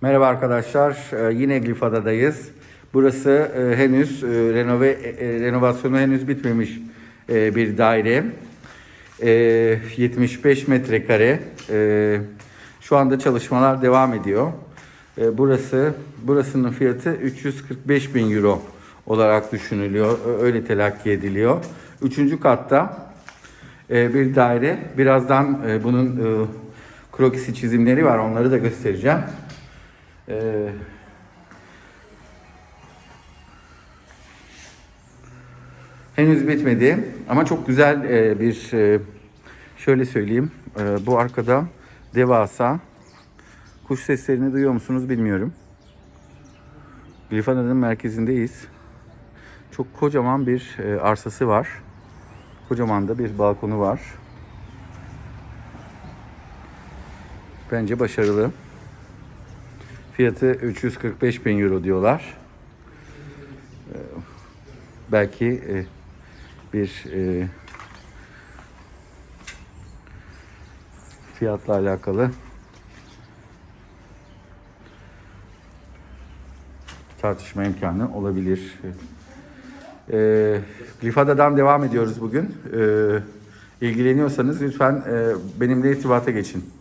Merhaba arkadaşlar, Ee, yine Glifada'dayız. Burası e, henüz e, renove e, renovasyonu henüz bitmemiş e, bir daire. E, 75 metrekare. E, Şu anda çalışmalar devam ediyor. E, Burası burasının fiyatı 345 bin euro olarak düşünülüyor. Öyle telakki ediliyor. Üçüncü katta e, bir daire. Birazdan e, bunun e, krokisi çizimleri var. Onları da göstereceğim. Ee, henüz bitmedi ama çok güzel e, bir e, şöyle söyleyeyim e, bu arkada devasa kuş seslerini duyuyor musunuz bilmiyorum. Glifada'nın merkezindeyiz. Çok kocaman bir e, arsası var. Kocaman da bir balkonu var. Bence başarılı. Fiyatı 345 bin euro diyorlar. Ee, belki e, bir e, fiyatla alakalı tartışma imkanı olabilir. Ee, Glifada'dan devam ediyoruz bugün. Ee, ilgileniyorsanız lütfen e, benimle irtibata geçin.